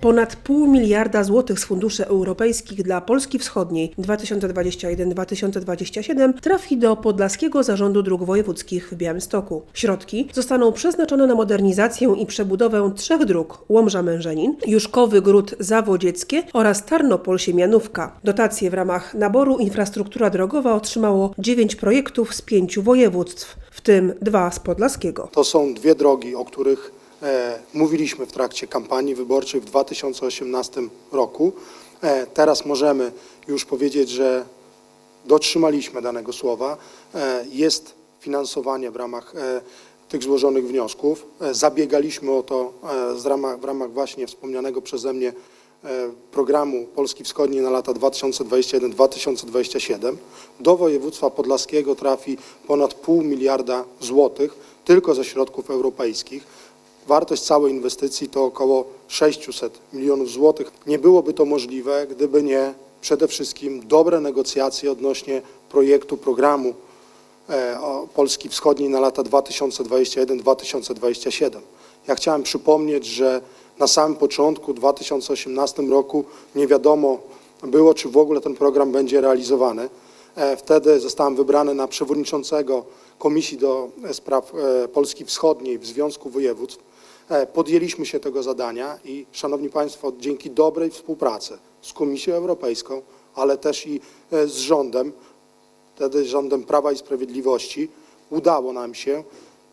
Ponad pół miliarda złotych z funduszy europejskich dla Polski Wschodniej 2021-2027 trafi do Podlaskiego Zarządu Dróg Wojewódzkich w Białymstoku. Środki zostaną przeznaczone na modernizację i przebudowę trzech dróg Łomża-Mężenin, Juszkowy Gród Zawodzieckie oraz Tarnopol-Siemianówka. Dotacje w ramach naboru infrastruktura drogowa otrzymało dziewięć projektów z pięciu województw, w tym dwa z Podlaskiego. To są dwie drogi, o których mówiliśmy w trakcie kampanii wyborczej w 2018 roku. E, teraz możemy już powiedzieć, że dotrzymaliśmy danego słowa. E, jest finansowanie w ramach e, tych złożonych wniosków. E, zabiegaliśmy o to e, w ramach właśnie wspomnianego przeze mnie e, programu Polski Wschodniej na lata 2021-2027. Do województwa podlaskiego trafi ponad pół miliarda złotych tylko ze środków europejskich. Wartość całej inwestycji to około 600 milionów złotych. Nie byłoby to możliwe, gdyby nie przede wszystkim dobre negocjacje odnośnie projektu programu e, Polski Wschodniej na lata 2021-2027. Ja chciałem przypomnieć, że na samym początku 2018 roku nie wiadomo było, czy w ogóle ten program będzie realizowany. E, Wtedy zostałem wybrany na przewodniczącego Komisji do Spraw e, Polski Wschodniej w Związku Województw. E, Podjęliśmy się tego zadania i, Szanowni Państwo, dzięki dobrej współpracy z Komisją Europejską, ale też i e, z rządem, wtedy rządem Prawa i Sprawiedliwości, udało nam się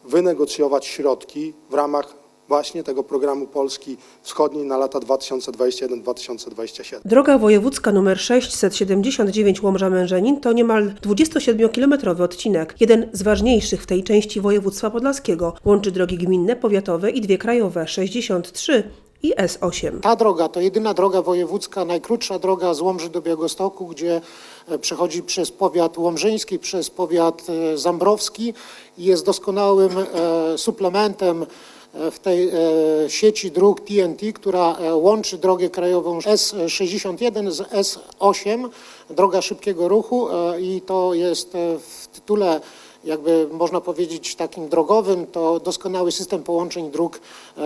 wynegocjować środki w ramach właśnie tego programu Polski Wschodniej na lata 2021-2027. Droga wojewódzka nr 679 Łomża-Mężenin to niemal 27-kilometrowy odcinek, jeden z ważniejszych w tej części województwa podlaskiego. Łączy drogi gminne, powiatowe i dwie krajowe 63 i S8. Ta droga to jedyna droga wojewódzka, najkrótsza droga z Łomży do Białegostoku, gdzie e, przechodzi przez powiat łomżyński, przez powiat e, zambrowski i jest doskonałym e, suplementem w tej e, sieci dróg TNT, która e, łączy drogę krajową S61 z S8, droga szybkiego ruchu e, i to jest e, w tytule jakby można powiedzieć takim drogowym, to doskonały system połączeń dróg e,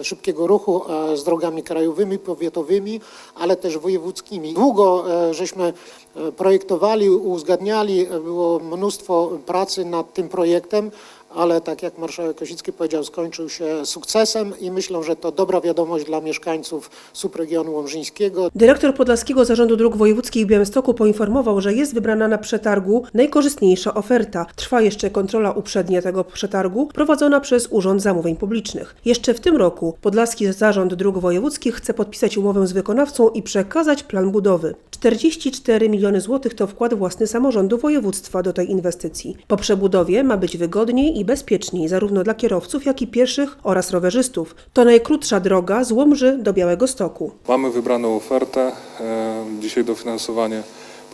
e, szybkiego ruchu e, z drogami krajowymi, powiatowymi, ale też wojewódzkimi. Długo e, żeśmy e, projektowali, uzgadniali, e, było mnóstwo pracy nad tym projektem, ale tak jak marszałek Kosicki powiedział, skończył się sukcesem i myślę, że to dobra wiadomość dla mieszkańców subregionu łomżyńskiego. Dyrektor Podlaskiego Zarządu Dróg Wojewódzkich w Białymstoku poinformował, że jest wybrana na przetargu najkorzystniejsza oferta. Trwa jeszcze kontrola uprzednia tego przetargu prowadzona przez Urząd Zamówień Publicznych. Jeszcze w tym roku Podlaski Zarząd Dróg Wojewódzkich chce podpisać umowę z wykonawcą i przekazać plan budowy. 44 miliony złotych to wkład własny samorządu województwa do tej inwestycji. Po przebudowie ma być wygodniej i bezpieczniej zarówno dla kierowców, jak i pieszych oraz rowerzystów. To najkrótsza droga z Łomży do Białegostoku. Mamy wybraną ofertę. E, Dzisiaj dofinansowanie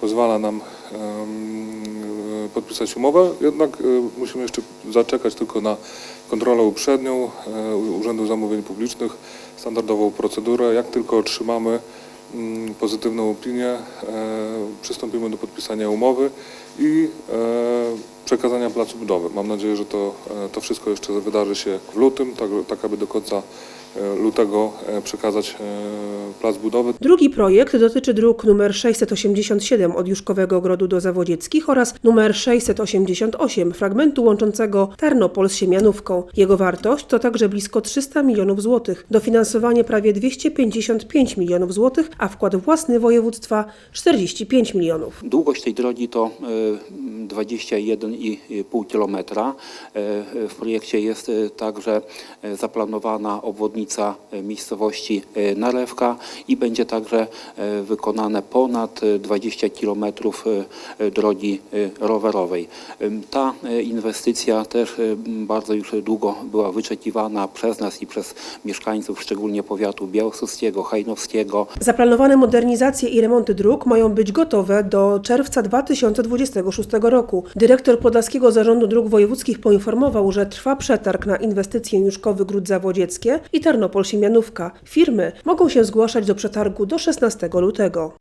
pozwala nam em, podpisać umowę, jednak e, musimy jeszcze zaczekać tylko na kontrolę uprzednią e, Urzędu Zamówień Publicznych, standardową procedurę. Jak tylko otrzymamy pozytywną opinię, e, przystąpimy do podpisania umowy i e, przekazania placu budowy. Mam nadzieję, że to, e, to wszystko jeszcze wydarzy się w lutym, tak, tak aby do końca lutego e, przekazać e, plac budowy. Drugi projekt dotyczy dróg nr 687 od Juszkowego Grodu do Zawodzieckich oraz nr 688 fragmentu łączącego Tarnopol z Siemianówką. Jego wartość to także blisko 300 milionów złotych, dofinansowanie prawie 255 milionów złotych, a wkład własny województwa 45 milionów. Długość tej drogi to e, 21,5 kilometra. E, W projekcie jest e, także e, zaplanowana obwodnica e, miejscowości e, Narewka i będzie także e, wykonane ponad e, 20 kilometrów e, drogi e, rowerowej. Ta e, inwestycja też e, bardzo już długo była wyczekiwana przez nas i przez mieszkańców, szczególnie powiatu białostockiego, hajnowskiego, Zaplanowane modernizacje i remonty dróg mają być gotowe do czerwca 2026 roku. Dyrektor Podlaskiego Zarządu Dróg Wojewódzkich poinformował, że trwa przetarg na inwestycję Juszkowy Gród Zawodzieckie i Tarnopol Siemianówka. Firmy mogą się zgłaszać do przetargu do 16 lutego.